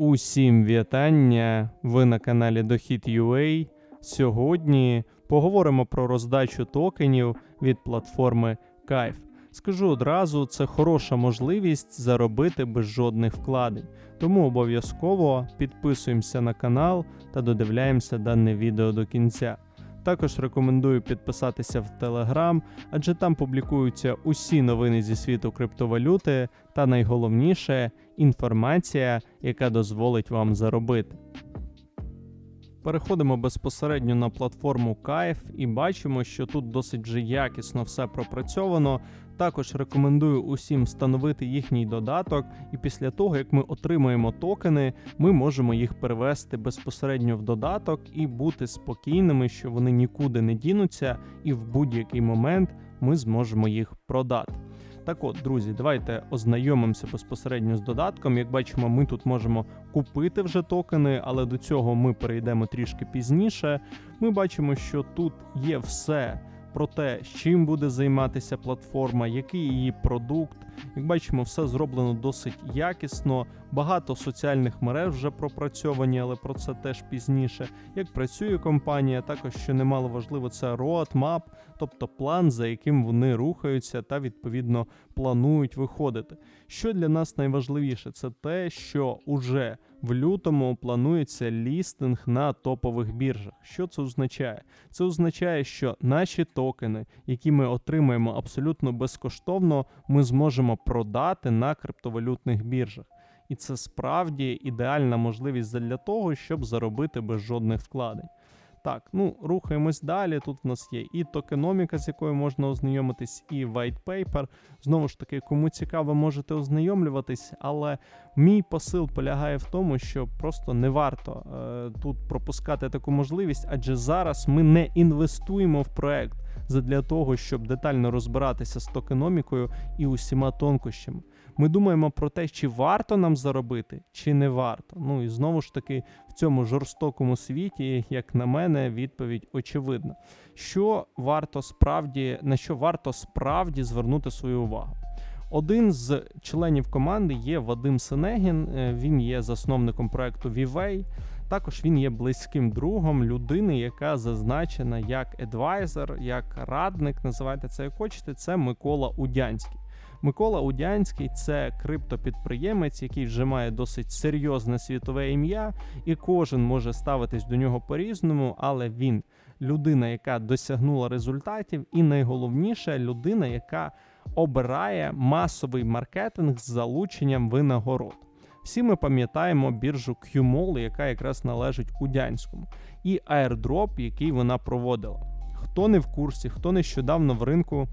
Усім вітання! Ви на каналі Дохід.ua. Сьогодні поговоримо про роздачу токенів від платформи Кайф. Скажу одразу, це хороша можливість заробити без жодних вкладень. Тому обов'язково підписуємося на канал та додивляємося дане відео до кінця. Також рекомендую підписатися в Телеграм, адже там публікуються усі новини зі світу криптовалюти та найголовніше інформація, яка дозволить вам заробити. Переходимо безпосередньо на платформу Кайф і бачимо, що тут досить вже якісно все пропрацьовано. Також рекомендую усім встановити їхній додаток, і після того, як ми отримаємо токени, ми можемо їх перевести безпосередньо в додаток і бути спокійними, що вони нікуди не дінуться, і в будь-який момент ми зможемо їх продати. Так от, друзі, давайте ознайомимося безпосередньо з додатком. Як бачимо, ми тут можемо купити вже токени, але до цього ми перейдемо трішки пізніше. Ми бачимо, що тут є все про те, з чим буде займатися платформа, який її продукт. Як бачимо, все зроблено досить якісно. Багато соціальних мереж вже пропрацьовані, але про це теж пізніше. Як працює компанія, також що немало важливо, це roadmap, тобто план, за яким вони рухаються та відповідно планують виходити. Що для нас найважливіше, це те, що уже в лютому планується лістинг на топових біржах. Що це означає? Це означає, що наші токени, які ми отримаємо абсолютно безкоштовно, ми зможемо продати на криптовалютних біржах. І це справді ідеальна можливість для того, щоб заробити без жодних вкладень. Так, ну рухаємось далі. Тут в нас є і токеноміка, з якою можна ознайомитись, і white paper. Знову ж таки, кому цікаво, можете ознайомлюватись, але мій посил полягає в тому, що просто не варто е, тут пропускати таку можливість, адже зараз ми не інвестуємо в проект задля того, щоб детально розбиратися з токеномікою і усіма тонкощами. Ми думаємо про те, чи варто нам заробити, чи не варто. Ну і знову ж таки, в цьому жорстокому світі, як на мене, відповідь очевидна. Що варто справді на що варто справді звернути свою увагу? Один з членів команди є Вадим Сенегін, е, він є засновником проекту Vivay. Також він є близьким другом людини, яка зазначена як адвайзер, як радник, називайте це як хочете. Це Микола Удянський. Микола Удянський це криптопідприємець, який вже має досить серйозне світове ім'я, і кожен може ставитись до нього по-різному, але він людина, яка досягнула результатів, і найголовніше людина, яка обирає масовий маркетинг з залученням винагород. Всі ми пам'ятаємо біржу QMall, яка якраз належить Удянському, і airdrop, який вона проводила. Хто не в курсі, хто нещодавно в ринку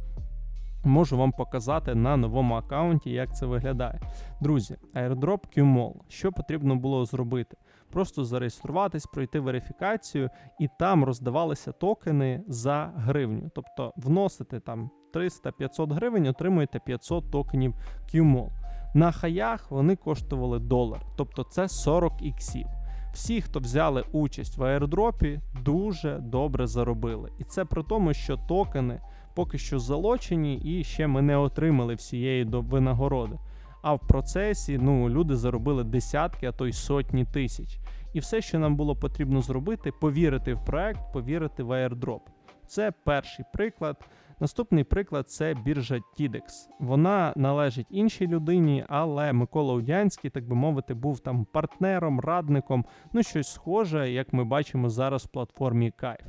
можу вам показати на новому аккаунті, як це виглядає. Друзі, airdrop QMall. Що потрібно було зробити? Просто зареєструватись, пройти верифікацію, і там роздавалися токени за гривню. Тобто вносите там 300-500 гривень, отримуєте 500 токенів QMall. На хаях вони коштували долар, тобто це 40 іксів. Всі, хто взяли участь в аірдропі, дуже добре заробили. І це при тому, що токени поки що залочені, і ще ми не отримали всієї винагороди. А в процесі ну, люди заробили десятки, а то й сотні тисяч. І все, що нам було потрібно зробити, повірити в проект, повірити в airdrop. Це перший приклад. Наступний приклад це біржа TIDEX. Вона належить іншій людині, але Микола Удянський, так би мовити, був там партнером, радником, ну щось схоже, як ми бачимо зараз в платформі Кайф.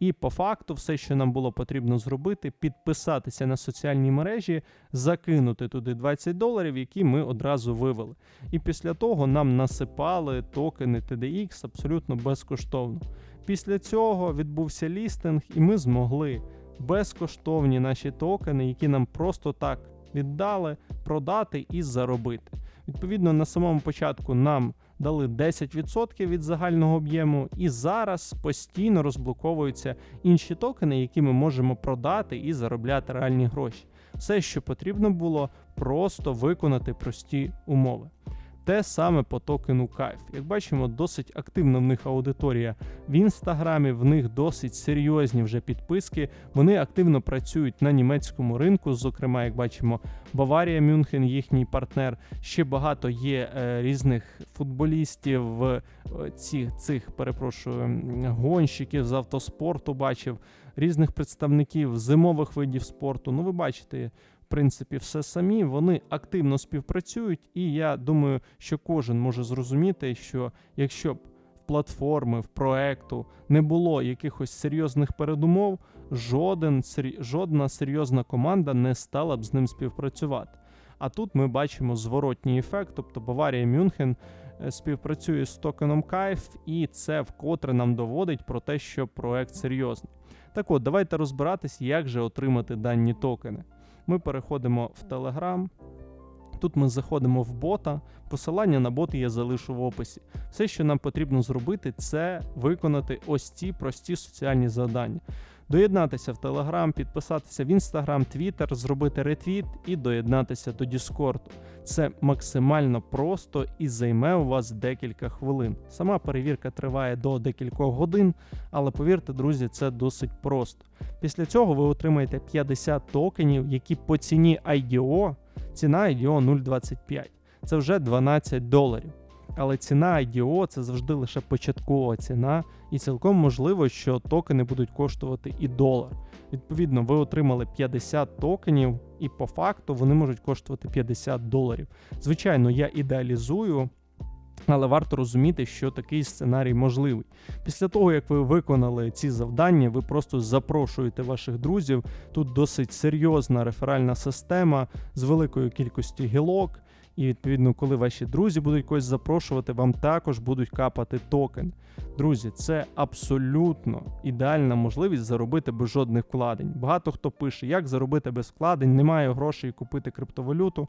І по факту, все, що нам було потрібно зробити, підписатися на соціальні мережі, закинути туди 20 доларів, які ми одразу вивели. І після того нам насипали токени TDX абсолютно безкоштовно. Після цього відбувся лістинг, і ми змогли безкоштовні наші токени, які нам просто так віддали, продати і заробити. Відповідно, на самому початку нам дали 10% від загального об'єму, і зараз постійно розблоковуються інші токени, які ми можемо продати і заробляти реальні гроші. Все, що потрібно було, просто виконати прості умови. Те саме по токену Кайф. Як бачимо, досить активна в них аудиторія в інстаграмі, в них досить серйозні вже підписки. Вони активно працюють на німецькому ринку. Зокрема, як бачимо, Баварія Мюнхен, їхній партнер. Ще багато є е, різних футболістів, е, цих, цих перепрошую, гонщиків з автоспорту. Бачив різних представників зимових видів спорту. Ну, ви бачите, в принципі, все самі. Вони активно співпрацюють, і я думаю, що кожен може зрозуміти, що якщо б в платформи, в проекту не було якихось серйозних передумов, жоден, жодна серйозна команда не стала б з ним співпрацювати. А тут ми бачимо зворотній ефект, тобто Баварія Мюнхен е, співпрацює з токеном Кайф, і це вкотре нам доводить про те, що проект серйозний. Так от, давайте розбиратись, як же отримати дані токени. Ми переходимо в Telegram. Тут ми заходимо в бота. Посилання на бот я залишу в описі. Все, що нам потрібно зробити, це виконати ось ці прості соціальні завдання. Доєднатися в Telegram, підписатися в Instagram, Twitter, зробити ретвіт і доєднатися до Discord. Це максимально просто і займе у вас декілька хвилин. Сама перевірка триває до декількох годин, але повірте, друзі, це досить просто. Після цього ви отримаєте 50 токенів, які по ціні IDO, ціна IDO 0,25. Це вже 12 доларів. Але ціна IDO це завжди лише початкова ціна, і цілком можливо, що токени будуть коштувати і долар. Відповідно, ви отримали 50 токенів, і по факту вони можуть коштувати 50 доларів. Звичайно, я ідеалізую. Але варто розуміти, що такий сценарій можливий. Після того, як ви виконали ці завдання, ви просто запрошуєте ваших друзів. Тут досить серйозна реферальна система з великою кількістю гілок. І відповідно, коли ваші друзі будуть когось запрошувати, вам також будуть капати токен. Друзі, це абсолютно ідеальна можливість заробити без жодних вкладень. Багато хто пише, як заробити без вкладень, немає грошей купити криптовалюту.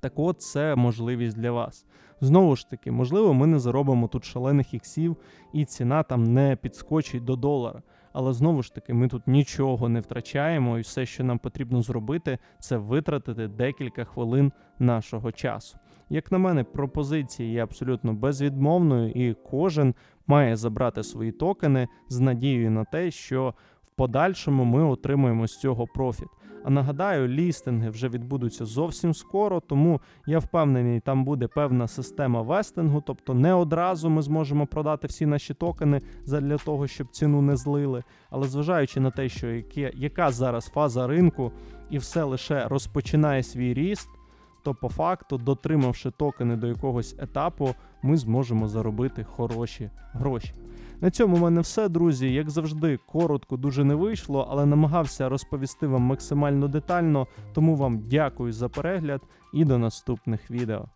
Так от це можливість для вас. Знову ж таки, можливо, ми не заробимо тут шалених іксів, і ціна там не підскочить до долара. Але знову ж таки, ми тут нічого не втрачаємо, і все, що нам потрібно зробити, це витратити декілька хвилин нашого часу. Як на мене, пропозиція є абсолютно безвідмовною, і кожен має забрати свої токени з надією на те, що в подальшому ми отримуємо з цього профіт. А нагадаю, лістинги вже відбудуться зовсім скоро, тому я впевнений, там буде певна система вестингу, тобто не одразу ми зможемо продати всі наші токени для того, щоб ціну не злили. Але зважаючи на те, що яке, яка зараз фаза ринку і все лише розпочинає свій ріст, то по факту, дотримавши токени до якогось етапу, ми зможемо заробити хороші гроші. На цьому в мене все, друзі. Як завжди, коротко дуже не вийшло, але намагався розповісти вам максимально детально. Тому вам дякую за перегляд і до наступних відео.